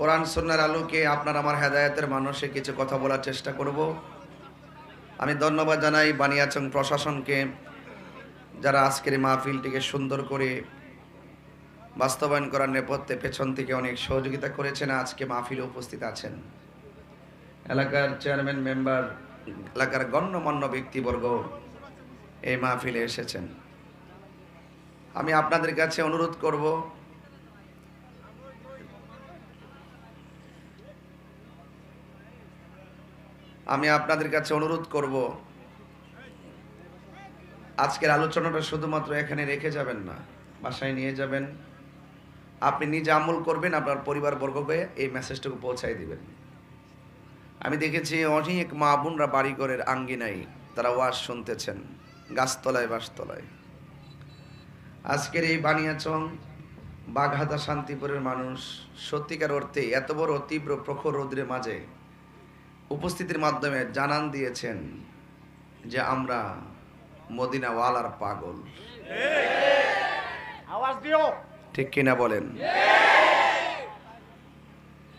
কোরআন সন্ন্যার আলোকে আপনার আমার হেদায়তের মানুষে কিছু কথা বলার চেষ্টা করব। আমি ধন্যবাদ জানাই বানিয়াচং প্রশাসনকে, যারা আজকের এই মাহফিলটিকে সুন্দর করে বাস্তবায়ন করার নেপথ্যে পেছন থেকে অনেক সহযোগিতা করেছেন, আজকে মাহফিলে উপস্থিত আছেন। এলাকার চেয়ারম্যান মেম্বার, এলাকার গণ্যমান্য ব্যক্তিবর্গ এই মাহফিলে এসেছেন। আমি আপনাদের কাছে অনুরোধ করব আমি আপনাদের কাছে অনুরোধ করব, আজকের আলোচনাটা শুধুমাত্র এখানে রেখে যাবেন না, বাসায় নিয়ে যাবেন। আপনি নিজে আমল করবেন, আপনার পরিবারবর্গকে এই মেসেজটুকু পৌঁছাই দিবেন। আমি দেখেছি অনেক মা বোনরা বাড়িঘরের আঙ্গিনায় তারা ওয়াজ শুনতেছেন, গাছতলায় বাসতলায়। আজকের এই বানিয়াচং বাঘাতা শান্তিপুরের মানুষ সত্যিকার অর্থে এত বড় তীব্র প্রখর রৌদ্রের মাঝে উপস্থিতির মাধ্যমে জানান দিয়েছেন যে আমরা মদিনাওয়ালার পাগল। আওয়াজ দিও। ঠিক কিনা বলেন?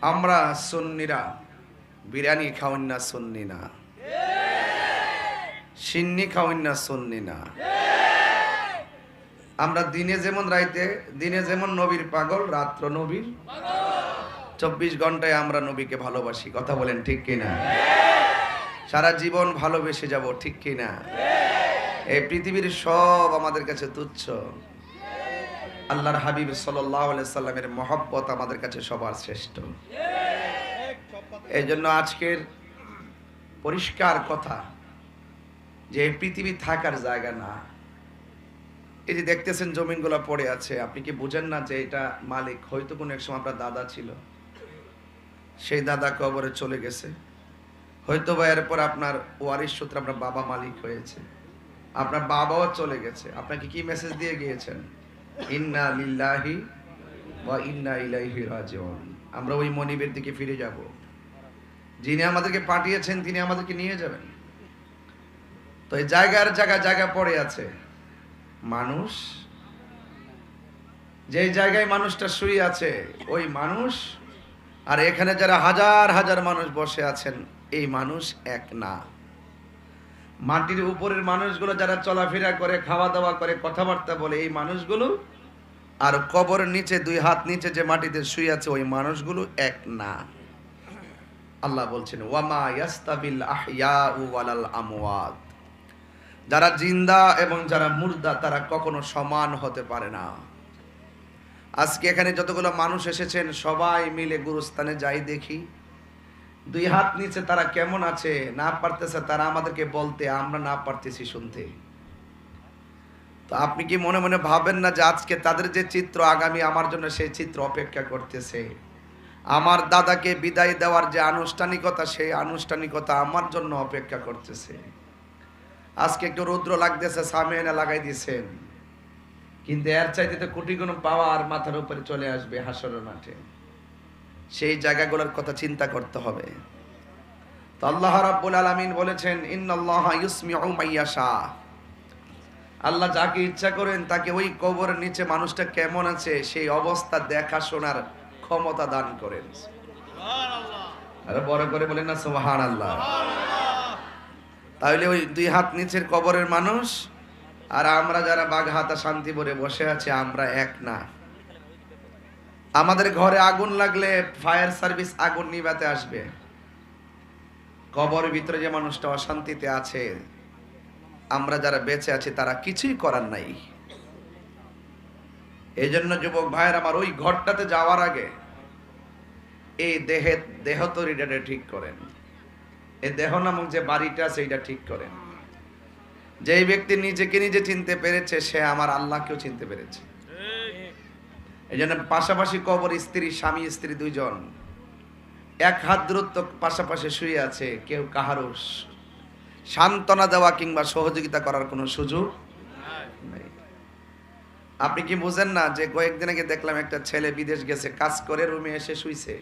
আমরা সুন্নিরা বিরিয়ানি খাওয়ান না সুন্নি না। সিন্নি খাওয়ান না সুন্নি না। আমরা দিনে যেমন রাইতে দিনে যেমন নবীর পাগল রাত্র নবীর চব্বিশ ঘন্টায় আমরা নবীকে ভালোবাসি। কথা বলেন ঠিক কিনা? সারা জীবন ভালোবেসে যাব, ঠিক কিনা? এই পৃথিবীর সব আমাদের কাছে তুচ্ছ। আল্লাহর হাবিব সাল্লাহ সাল্লামের মহব্বত আমাদের কাছে সবার শ্রেষ্ঠ। এই জন্য আজকের পরিষ্কার কথা যে পৃথিবী থাকার জায়গা না। এই যে দেখতেছেন জমিনগুলো পড়ে আছে, আপনি কি বুঝেন না যে এটা মালিক? হয়তো কোনো এক সময় আপনার দাদা ছিল। সেই দাদা কবরে চলে গেছে। হয়তো বা এরপর আপনার ওয়ারিশ সূত্রে আপনার বাবা মালিক হয়েছে। আপনার বাবাও চলে গেছে। আপনাকে কি মেসেজ দিয়ে গিয়েছেন? ইন্না লিল্লাহি ওয়া ইন্না ইলাইহি রাজিউন। আমরা ওই মনিবের দিকে ফিরে যাব। যিনি আমাদেরকে পাঠিয়েছেন, তিনি আমাদেরকে নিয়ে যাবেন। তো এই জায়গার জায়গা জায়গা পড়ে আছে। মানুষ যে জায়গায় মানুষটা শুয়ে আছে, ওই মানুষ আর এখানে যারা হাজার হাজার মানুষ বসে আছেন, এই মানুষ এক না। মাটির উপরের মানুষগুলো যারা চলাফেরা করে খাওয়া দাওয়া করে, কথাবার্তা বলে, এই মানুষগুলো আর কবরের নিচে, দুই হাত নিচে যে মাটিতে শুয়ে আছে, ওই মানুষগুলো এক না। আল্লাহ বলছেন, ওয়ামা ইয়াস্তাবিল ওয়ালাল আমওয়াত। যারা জিন্দা এবং যারা মুর্দা, তারা কখনো সমান হতে পারে না। আজকে এখানে যতগুলো মানুষ এসেছেন, সবাই মিলে গুরুস্থানে যাই দেখি। দুই হাত নিচে তারা কেমন আছে, না পারতেছে তারা আমাদেরকে বলতে, আমরা না পারতেছি শুনতে। তো আপনি কি মনে মনে ভাবেন না যে আজকে তাদের যে চিত্র আগামী আমার জন্য সেই চিত্র অপেক্ষা করতেছে? আমার দাদাকে বিদায় দেওয়ার যে আনুষ্ঠানিকতা, সেই আনুষ্ঠানিকতা আমার জন্য অপেক্ষা করতেছে। আজকে একটু রৌদ্র লাগতেছে সামনে এনে লাগাই দিয়েছেন। কিন্তু এর চাইতে তো কোটি কোনো পাওয়ার মাথার উপরে চলে আসবে হাসরের মাঠে। সেই জায়গাগুলোর কথা চিন্তা করতে হবে। তো আল্লাহ রাব্বুল আলামিন বলেছেন ইন্নাল্লাহা ইউসমিউ মাইয়াশা আল্লাহ যাকে ইচ্ছা করেন তাকে ওই কবরের নিচে মানুষটা কেমন আছে সেই অবস্থা দেখা শোনার ক্ষমতা দান করেন। আরে বড় করে বলেন না সুবহানাল্লাহ। তাহলে ওই দুই হাত নিচের কবরের মানুষ আর আমরা যারা বাঘহাতা শান্তিপুরে বসে আছি, আমরা এক না। আমাদের ঘরে আগুন লাগলে ফায়ার সার্ভিস আগুন নিভাতে আসবে। কবরের ভিতরে যে মানুষটা অশান্তিতে আছে, আমরা যারা বেঁচে আছি, তারা কিছুই করার নাই। এই জন্য যুবক ভাইয়ের, আমার ওই ঘরটাতে যাওয়ার আগে এই দেহে, দেহ তরিটাকে ঠিক করেন। এই দেহ নামক যে বাড়িটা এইটা ঠিক করেন। যেই ব্যক্তি নিজেকে নিজে চিনতে পেরেছে, সে আমার আল্লাহকেও চিনতে পেরেছে। এই জন্য পাশাপাশি কবর, স্ত্রী, স্বামী, স্ত্রী দুইজন, এক হাত দূরত্ব পাশাপাশি শুয়ে আছে, কেউ কাহারও সান্ত্বনা দেওয়া কিংবা সহযোগিতা করার কোনো সুযোগ নেই। আপনি কি বুঝেন না যে কয়েকদিন আগে দেখলাম একটা ছেলে বিদেশ গেছে, কাজ করে রুমে এসে শুইছে?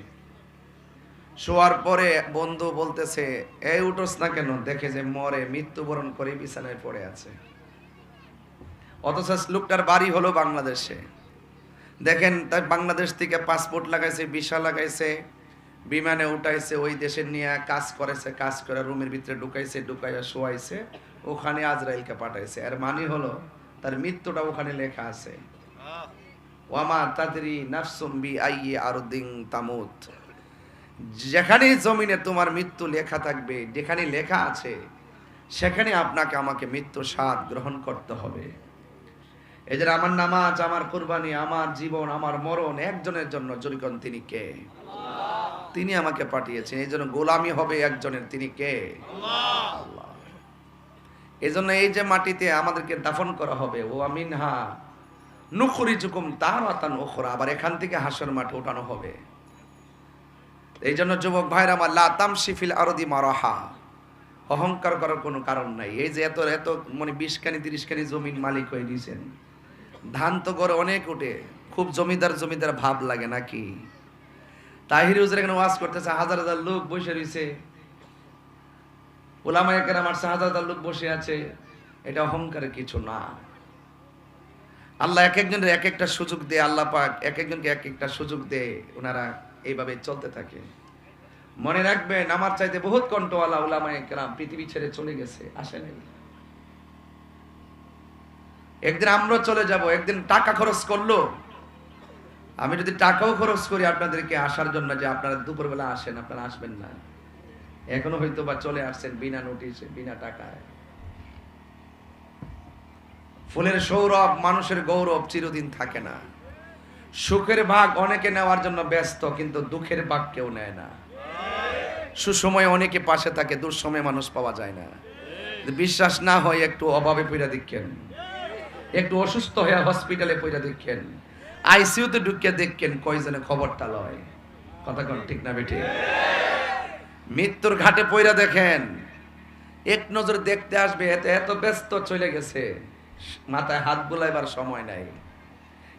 শোয়ার পরে বন্ধু বলতেছে এই উঠোস না কেন? দেখে যে মরে মৃত্যুবরণ করে বিছানায় পড়ে আছে। অথচ লোকটার বাড়ি হলো বাংলাদেশে। দেখেন তাই বাংলাদেশ থেকে পাসপোর্ট লাগাইছে ভিসা লাগাইছে বিমানে উঠাইছে ওই দেশে নিয়ে কাজ করেছে কাজ করে রুমের ভিতরে ঢুকাইছে ঢুকাইয়া শোয়াইছে ওখানে আজরাইলকে পাঠাইছে। আর মানে হলো তার মৃত্যুটা ওখানে লেখা আছে। ওয়ামা তাদরি নাফসুম বি আইয়ে আরদিন তামুত। যেখানে জমিনে তোমার মৃত্যু লেখা থাকবে, যেখানে লেখা আছে, সেখানে আপনাকে আমাকে মৃত্যু স্বাদ গ্রহণ করতে হবে। যে আমার নামাজ, আমার কুরবানি, আমার জীবন, আমার মরণ, একজনের জন্য জরিকন তিনি কে? তিনি আমাকে পাঠিয়েছেন। এই জন্য গোলামি হবে একজনের, তিনি কে? এই জন্য এই যে মাটিতে আমাদেরকে দাফন করা হবে, ও আমিনহা নুখরি চুকুম তার আতান আবার এখান থেকে হাসর মাঠে ওঠানো হবে। এই জন্য যুবক ভাইরা আমার লাতাম শিফিল আরদি মারাহা। অহংকার করার কোনো কারণ নাই। এই যে এত এত মানে বিশ কানি তিরিশ কানি জমিন মালিক হয়ে দিয়েছেন ধান তো করে অনেক উঠে। খুব জমিদার জমিদার ভাব লাগে নাকি? তাহির হুজুর এখানে ওয়াজ করতেছে, হাজার হাজার লোক বসে রয়েছে। ওলামা কেরাম আমার হাজার হাজার লোক বসে আছে। এটা অহংকারের কিছু না। আল্লাহ এক একজনের এক একটা সুযোগ দেয়, আল্লাহ পাক এক একজনকে এক একটা সুযোগ দেয়। ওনারা এইভাবে চলতে থাকে। মনে রাখবেন, আমার চাইতে বহুত কণ্ঠওয়ালা ওলামায় কেরাম পৃথিবী ছেড়ে চলে গেছে, আসে নাই। একদিন আমরা চলে যাব, একদিন টাকা খরচ করল। আমি যদি টাকাও খরচ করি আপনাদেরকে আসার জন্য যে আপনারা দুপুরবেলা আসেন, আপনারা আসবেন না। এখনও হয়তো বা চলে আসছেন বিনা নোটিশে, বিনা টাকায়। ফুলের সৌরভ, মানুষের গৌরব চিরদিন থাকে না। সুখের ভাগ অনেকে নেওয়ার জন্য ব্যস্ত, কিন্তু দুঃখের ভাগ কেউ নেয় না। সুসময়ে অনেকে পাশে থাকে, দুঃসময়ে মানুষ পাওয়া যায় না। বিশ্বাস না হয় একটু অভাবে পইরা দেখেন। একটু অসুস্থ হয়ে হসপিটালে পইরা দেখেন। আইসিইউতে ঢুকিয়ে দেখেন কয়জনে খবরটা লয়। কথা কোন ঠিক না বেটি মৃত্যুর ঘাটে পইরা দেখেন। এক নজর দেখতে আসবে, এত এত ব্যস্ত চলে গেছে। মাথায় হাত বুলাইবার সময় নাই।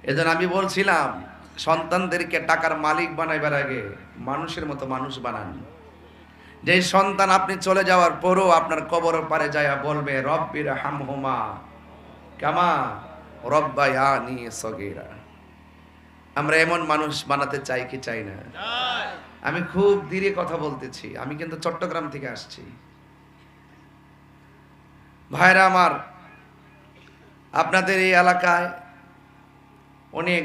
এজন্য আমি বলছিলাম, সন্তানদেরকে টাকার মালিক বানাইবার আগে মানুষের মতো মানুষ বানান। যে সন্তান আপনি চলে যাওয়ার পরও আপনার কবর পারে যায়া বলবে, রব্বির হামহুমা কামা রব্বায়ানি সগীরা। আমরা এমন মানুষ বানাতে চাই কি চাই না? আমি খুব ধীরে কথা বলতেছি, আমি কিন্তু চট্টগ্রাম থেকে আসছি। ভাইরা আমার, আপনাদের এই এলাকায় অনেক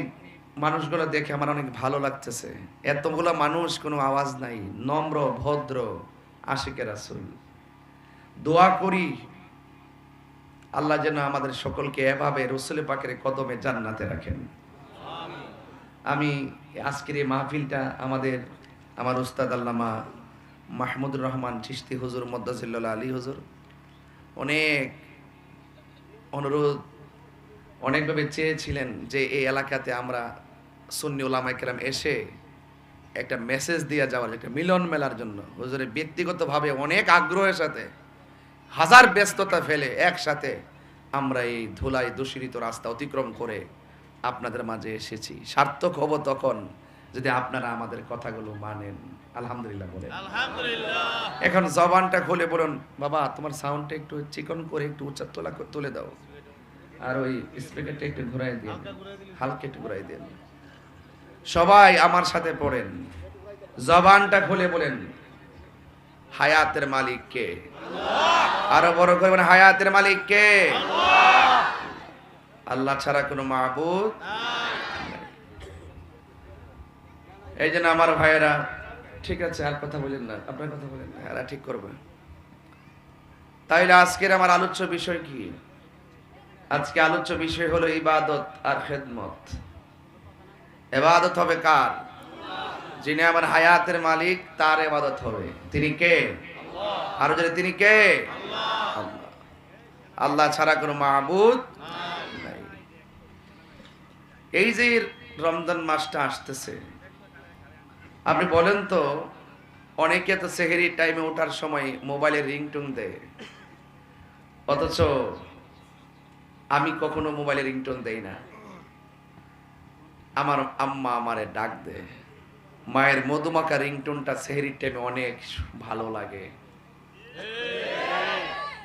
মানুষগুলো দেখে আমার অনেক ভালো লাগতেছে। এতগুলো মানুষ কোনো আওয়াজ নাই, নম্র, ভদ্র, আশিকের আসল দোয়া করি আল্লাহ যেন আমাদের সকলকে এভাবে রসুল পাকের কদমে জান্নাতে রাখেন। আমি আজকের এই মাহফিলটা আমাদের, আমার উস্তাদ আল্লামা মাহমুদুর রহমান চিস্তি হুজুর মদ্দাজিল্লা আলী হুজুর, অনেক অনুরোধ অনেকভাবে চেয়েছিলেন যে এই এলাকাতে আমরা সুন্নি ওলামাইকেরাম এসে একটা মেসেজ দিয়ে যাওয়ার একটা মিলন মেলার জন্য। হুজুরের ব্যক্তিগতভাবে অনেক আগ্রহের সাথে হাজার ব্যস্ততা ফেলে একসাথে আমরা এই ধুলাই দূষিত রাস্তা অতিক্রম করে আপনাদের মাঝে এসেছি। সার্থক হব তখন যদি আপনারা আমাদের কথাগুলো মানেন। আলহামদুলিল্লাহ বলেন। এখন জবানটা খুলে বলুন বাবা তোমার সাউন্ডটা একটু চিকন করে একটু উচ্চা তোলা করে তুলে দাও। আর ওই স্পিকারটা একটু ঘুরাই দিন হালকা একটু ঘুরাই দিন সবাই আমার সাথে পড়েন, জবানটা খুলে বলেন, হায়াতের মালিক কে? আরও বড় করে হায়াতের মালিক কে? আল্লাহ ছাড়া কোনো মাহবুদ এই জন্য আমার ভাইয়েরা, ঠিক আছে, আর কথা বলেন না, আপনার কথা বলেন না, এরা ঠিক করবে। তাইলে আজকের আমার আলোচ্য বিষয় কি? আজকে আলোচ্য বিষয় হলো ইবাদত আর খেদমত। এবাদত হবে কার? যিনি আমার হায়াতের মালিক তার এবাদত হবে। তিনি কে? আরও যদি তিনি কে? আল্লাহ। ছাড়া কোনো মাহবুদ এই যে রমজান মাসটা আসতেছে আপনি বলেন তো অনেকে তো সেহেরি টাইমে ওঠার সময় মোবাইলে রিংটুন দেয়। অথচ আমি কখনো মোবাইলে রিংটোন দেই না। আমার আম্মা আমারে ডাক দে মায়ের মধুমাখা রিংটোনটা সেহরির টাইমে অনেক ভালো লাগে।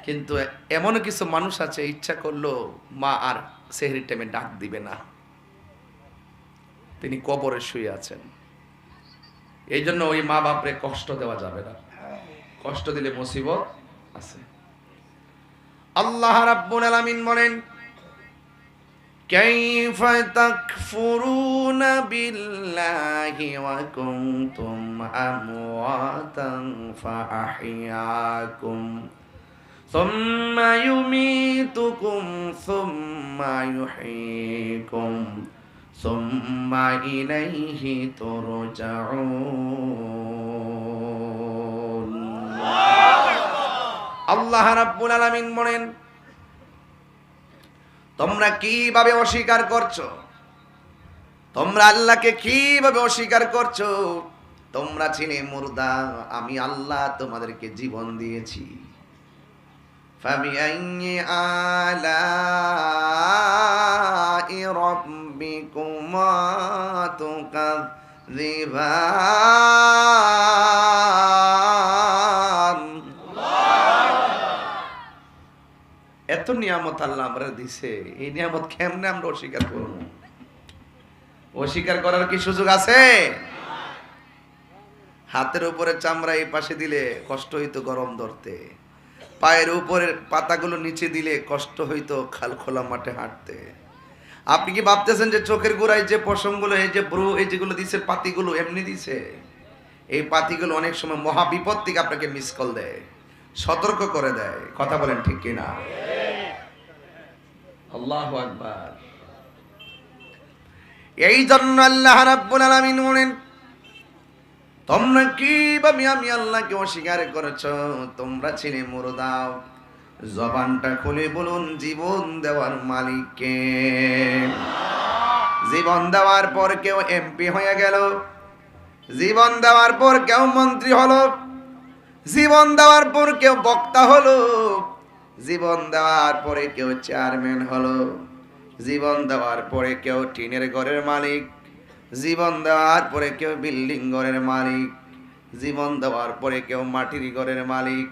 কিন্তু এমন কিছু মানুষ আছে, ইচ্ছা করল মা আর সেহরির টাইমে ডাক দিবে না। তিনি কবরে শুয়ে আছেন। এই জন্য ওই মা বাপরে কষ্ট দেওয়া যাবে না। কষ্ট দিলে মুসিবত আছে। আল্লাহ রাব্বুল আলামিন বলেন كيف تكفرون بالله وكنتم أمواتا فأحياكم ثم يميتكم ثم يحييكم ثم إليه ترجعون আল্লাহ রাব্বুল আলামিন বলেন তোমরা কীভাবে অস্বীকার করছ? তোমরা আল্লাহকে কীভাবে অস্বীকার করছ? তোমরা চিনে মুর্দা, আমি আল্লাহ তোমাদেরকে জীবন দিয়েছি। রিবা এত নিয়ামত আল্লাহ আমরা দিছে। এই নিয়ামত কেমনে আমরা অস্বীকার করব? অস্বীকার করার কি সুযোগ আছে? হাতের উপরে চামড়া এই পাশে দিলে কষ্ট হইতো গরম ধরতে। পায়ের উপরে পাতাগুলো নিচে দিলে কষ্ট হইতো খাল খোলা মাঠে হাঁটতে। আপনি কি ভাবতেছেন যে চোখের গোড়ায় যে পশমগুলো, এই যে ব্রু, এই যেগুলো দিছে, পাতিগুলো এমনি দিছে? এই পাতিগুলো অনেক সময় মহা বিপদ থেকে আপনাকে মিস কল দেয়, সতর্ক করে দেয়। কথা বলেন ঠিক কিনা? আল্লাহ এই জন্য আল্লাহ রাব্বুল আলামিন বলেন, তোমরা কীভাবে আমি আল্লাহকে অস্বীকার করেছ? তোমরা ছিলে মুরদাও জবানটা খুলে বলুন, জীবন দেওয়ার মালিককে জীবন দেওয়ার পর কেউ এমপি হয়ে গেল। জীবন দেওয়ার পর কেউ মন্ত্রী হলো। জীবন দেওয়ার পর কেউ বক্তা হলো। জীবন দেওয়ার পরে কেউ চেয়ারম্যান হলো, জীবন দেওয়ার পরে কেউ টিনের ঘরের মালিক, জীবন দেওয়ার পরে কেউ বিল্ডিং ঘরের মালিক, জীবন দেওয়ার পরে কেউ মাটির ঘরের মালিক,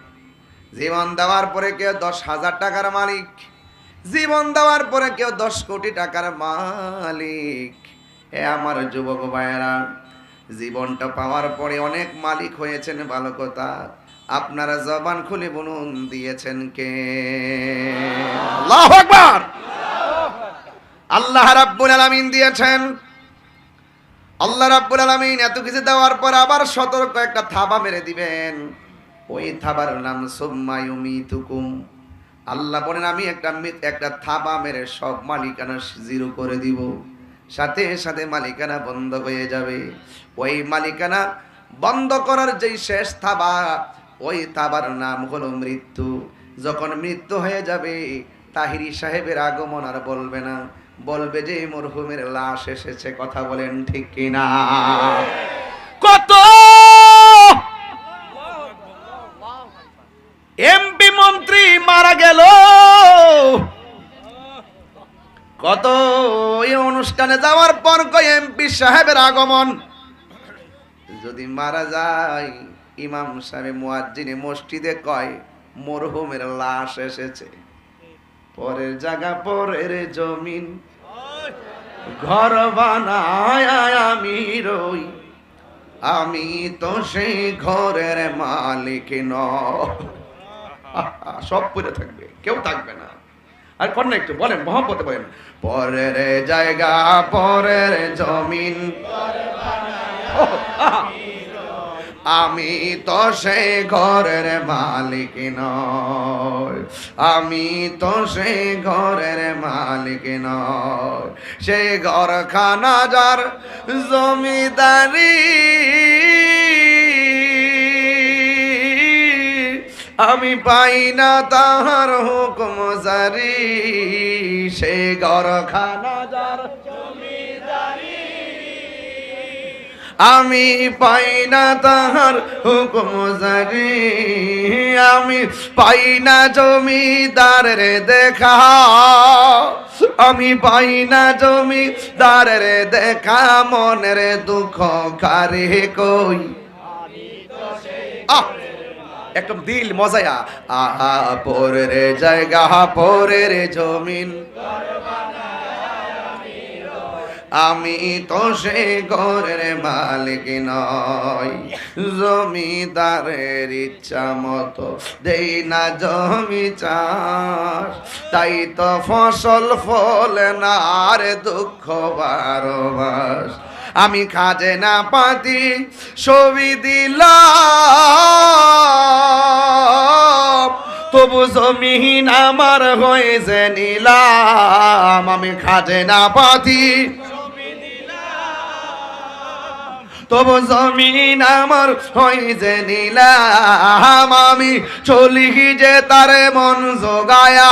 জীবন দেওয়ার পরে কেউ দশ হাজার টাকার মালিক, জীবন দেওয়ার পরে কেউ দশ কোটি টাকার মালিক। এ আমার যুবক ভাইয়েরা, জীবনটা পাওয়ার পরে অনেক মালিক হয়েছেন, ভালো কথা। আপনারা জবান খুলে বলুন দিয়েছেন কে? আল্লাহু আকবার! আল্লাহ রাব্বুল আলামিন দিয়েছেন। আল্লাহ রাব্বুল আলামিন এত কিছু দেওয়ার পর আবার সতর্ক একটা থাবা মেরে দিবেন। ওই থাবার নাম সুম্মায়ুমিতুকুম আল্লাহ বলেন আমি একটা একটা থাবা মেরে সব মালিকানা জিরো করে দিব। সাথে সাথে মালিকানা বন্ধ হয়ে যাবে। ওই মালিকানা বন্ধ করার যেই শেষ থাবা ওই তাবার নাম হলো মৃত্যু। যখন মৃত্যু হয়ে যাবে তাহিরি সাহেবের আগমন আর বলবে না। বলবে যে মরহুমের লাশ এসেছে কথা বলেন ঠিক কিনা? কত? এমপি মন্ত্রী মারা গেল। কত? এই অনুষ্ঠানে যাওয়ার পর কই এমপি সাহেবের আগমন? যদি মারা যায় ইমাম সাহেব মুয়াজ্জিনে মসজিদে কয়, মরহুমের লাশ এসেছে। পরের জায়গা, পরের জমিন। ঘর বানায় আমি রই। আমি তো সেই ঘরের মালিক ন সব পড়ে থাকবে, কেউ থাকবে না। আর কন্যা একটু বলেন, মহব্বতে বলেন। পরের জায়গা, পরের জমিন। আমি তো সে ঘরের মালিক নয় আমি তো সে ঘরের মালিক নয় সে ঘর খানা যার জমিদারি। আমি পাই না তাহার হুকুম জারি। সে ঘর খানা যার আমি পাই না তাহার হুকুম জারি আমি পাই না জমিদারের দেখা। আমি পাই না জমিদারের দেখা, মনের দুঃখ কারে কই? আহ, একদম দিল মজায়া। আহা, পরের জায়গা, পরের জমিন। আমি তো সে ঘরের মালিক নয় জমিদারের ইচ্ছা মতো দেই না জমি চাষ। তাই তো ফসল ফলে না আর দুঃখ বারো মাস। আমি খাজে না পাতি ছবি দিলাম। তবু জমিন আমার হয়েছে নিলাম। আমি খাজে না পাতি তবু জমিন আমার হয়েছে নিলাম। আমি চলি যে তারে মন জোগায়া।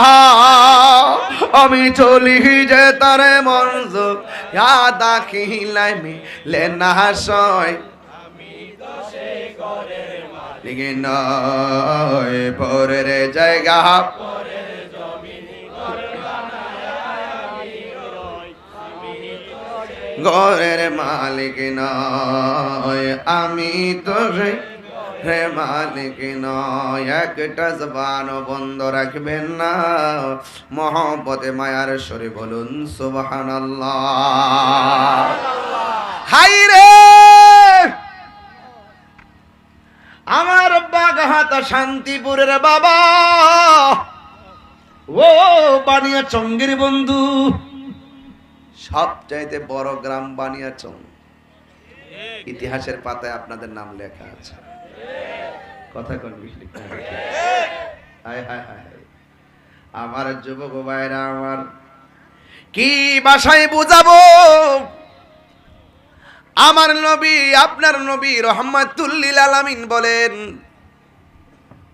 আমি চলি যে তারে মন জোগা দাখিলাই মিলে না সয়। লিগে নয়, পরের জায়গা। ঘরের মালিক নয়, আমি তো রে মালিক নয়। একটা জবান বন্ধ রাখবেন না। মহব্বতে, মায়ার সরে বলুন, সুবহানাল্লাহ। হাই রে! আমার বাগাহাতা শান্তিপুরের বাবা। ও, বানিয়া চঙ্গের বন্ধু। সবচাইতে বড় গ্রাম বানিয়াচং। ইতিহাসের পাতায় আপনাদের নাম লেখা আছে। কথা কোন। আমার যুবক ভাইরা, আমার কি ভাষায় বুঝাবো? আমার নবী, আপনার নবী রহমাতুল্লিল বলেন,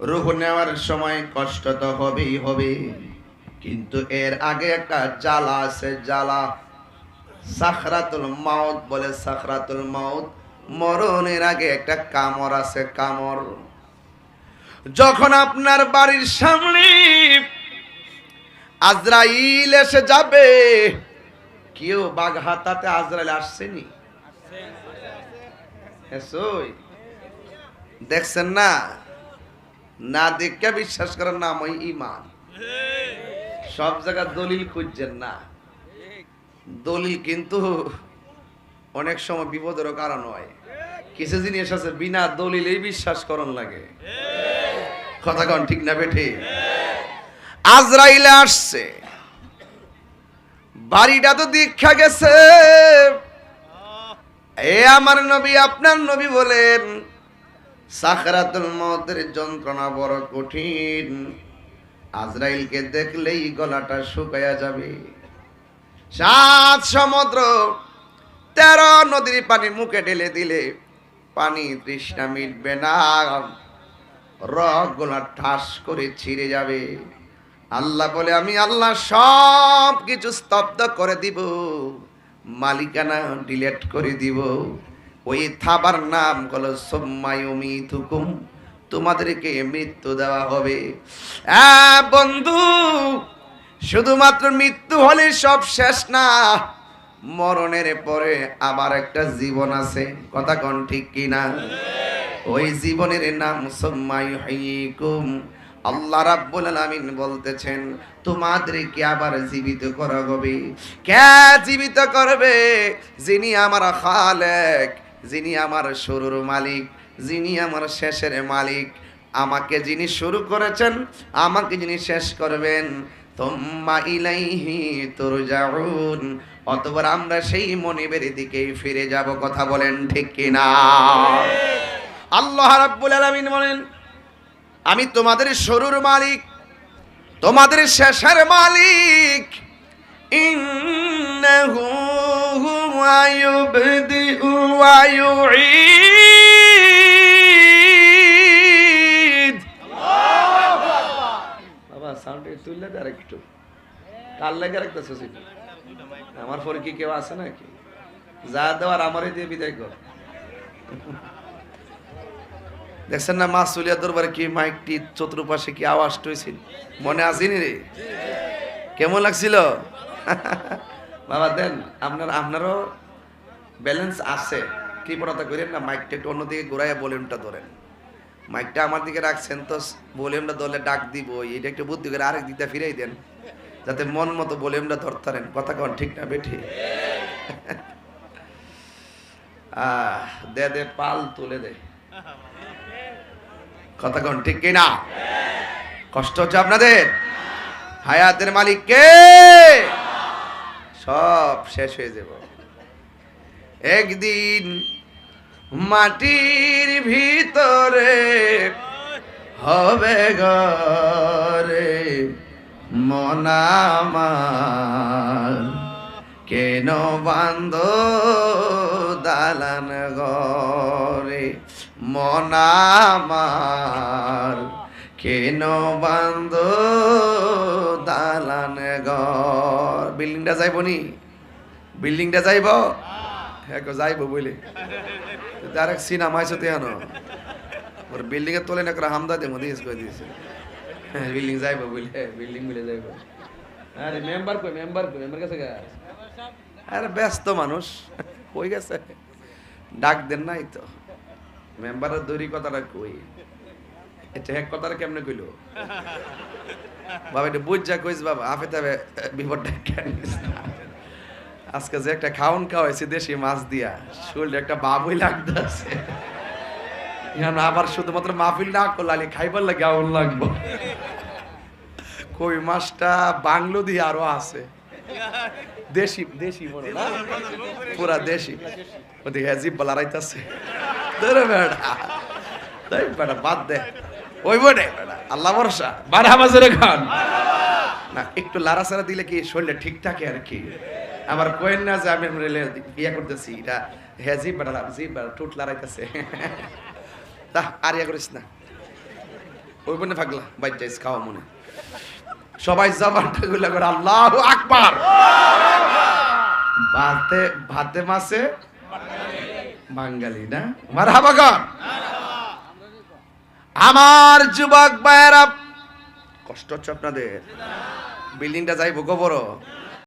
রুহ নেওয়ার সময় কষ্ট তো হবেই হবে কিন্তু এর আগে একটা জ্বালা আছে, জ্বালা সাখরাতুল মাউত বলে সাখরাতুল মাউত। মরণের আগে একটা কামর আছে, কামর। যখন আপনার বাড়ির সামনে আজরাইল এসে যাবে, কেউ বাঘ হাতাতে আজরাইল আসছেনি? দেখছেন না? না দেখে বিশ্বাস করার নাম ওই ইমান। সব জায়গায় দলিল খুঁজছেন না। দলিল কিন্তু অনেক সময় বিপদেরও কারণ হয়। কিছু জিনিস আছে, বিনা দলিলেই বিশ্বাস করন লাগে। কথা কন, ঠিক না বেঠে? আজরাইলে আসছে। বাড়িটা তো দীক্ষা গেছে। এ আমার নবী, আপনার নবী বলেন সাখরাতুল মতের যন্ত্রণা বড় কঠিন। আজরাইলকে দেখলেই গলাটা শুকায়া যাবে। সাত সমুদ্র তেরো নদীর পানি মুখে ঢেলে দিলে পানি তৃষ্ণা মিটবে না। রক ঠাস করে ছিঁড়ে যাবে। আল্লাহ বলে আমি আল্লাহ সব কিছু স্তব্ধ করে দিব মালিকানা ডিলেট করে দিব। ওই থাবার নাম হলো সোম্মায়ুমি থুকুম তোমাদেরকে মৃত্যু দেওয়া হবে। আহ, বন্ধু শুধুমাত্র মৃত্যু হলে সব শেষ না, মরণের পরে আবার একটা জীবন আছে। কথা কোন ঠিক কিনা? ওই জীবনের নাম সোম্মায়ুম আল্লাহ রাব্বুল আলামিন বলতেছেন তোমাদেরকে আবার জীবিত করা হবে? কে জীবিত করবে? যিনি আমার খালেক, যিনি আমার শুরুর মালিক, যিনি আমার শেষের মালিক। আমাকে যিনি শুরু করেছেন, আমাকে যিনি শেষ করবেন তোম্মা ইলাইহি তুরজাউন অতবার আমরা সেই মনিবের দিকেই ফিরে যাব, কথা বলেন ঠিক কিনা? আল্লাহ রাব্বুল আলামিন বলেন, আমি তোমাদের শুরুর মালিক, তোমাদের শেষের মালিক। ইন্নাহু হুয়া ইউবদিউ ওয়া ইউঈদ। আমার পরে কি কেউ আছে নাকি? যা দেওয়ার আমারই দিয়ে বিদায় কর। দেখছেন না মাসুলিয়া দরবারে কি মাইকটি চতুর্পাশে কি আওয়াজ হয়েছিল মনে আসেনি রে? কেমন লাগছিল? বাবা, দেন, আপনার, আপনারও ব্যালেন্স আছে। কৃপণতা করেন না, মাইকটা একটু অন্যদিকে ঘোরাইয়া বলেনটা ধরেন। মাইকটা আমার দিকে রাখছেন, তো ভলিউমটা ধরলে ডাক দিব এটা একটু বুদ্ধি করে আরেক দিকটা ফিরাই দেন, যাতে মন মতো ভলিউমটা ধরতারেন কথা কন, ঠিক না, বেঠি? দে, পাল তুলে দে। কথা কোন, ঠিক কিনা? কষ্ট হচ্ছে আপনাদের? হায়াতের মালিক কে? সব শেষ হয়ে যাব। একদিন মাটির ভিতরে হবে ঘরে মনামার কেন বান্ধ দালান ঘরে মনামার কেন বান্ধ দালান ঘর? বিল্ডিংটা যাইব নি? বিল্ডিংটা যাইব? হ্যাঁ গো, যাইব বলে। ডাইরেক্ট সিনেমা হয়েছে তো জানো ওর বিল্ডিং এর তোলে না করে হামদা দে মধ্যে করে দিয়েছে। হ্যাঁ বিল্ডিং যাইব বলে বিল্ডিং বলে যাইব আরে মেম্বার কই মেম্বার কই মেম্বার কাছে গেছে? আরে ব্যস্ত মানুষ। কই গেছে? ডাক দেন নাই তো। মেম্বারের দড়ি কথাটা কই? এটা এক কথাটা কেমনে কইলো? বাবা এটা বুঝ যা কইস বাবা আপে তবে বিপদটা কেন? আজকে যে একটা খাউন খাওয়াইছে দেশি মাছ দিয়া, শরীরে একটা বাবুই লাগতেছে। এখন আবার শুধুমাত্র মাহফিল না করলে খাইবার লাগে আউন লাগবো। কই মাছটা বাংলো দিয়ে আরও আছে। দেশি দেশি পুরা দেশি। ধরে বেড়া। তাই বেড়া, বাদ দে। ওই বটে আল্লাহ ভরসা। বার খান। না, একটু লারা লাড়াচাড়া দিলে কি শরীরে ঠিক থাকে আর কি? আমার কোয়েন না যে আমি রেলে ইয়া করতেছি, এটা হ্যাঁ জিব বেড়া জিব বেড়া টুট লড়াইতেছে। তা, আর ইয়া করিস না। ওই থাকলা বাইর যাইস, খাওয়া মনে। সবাই জবানটা করে, আল্লাহ আকবার! ভাতে ভাতে মাসে বাঙালি না? আমার হাবাগন আমার যুবক ভাইয়েরা, কষ্ট হচ্ছে আপনাদের। বিল্ডিংটা যাইব গোবর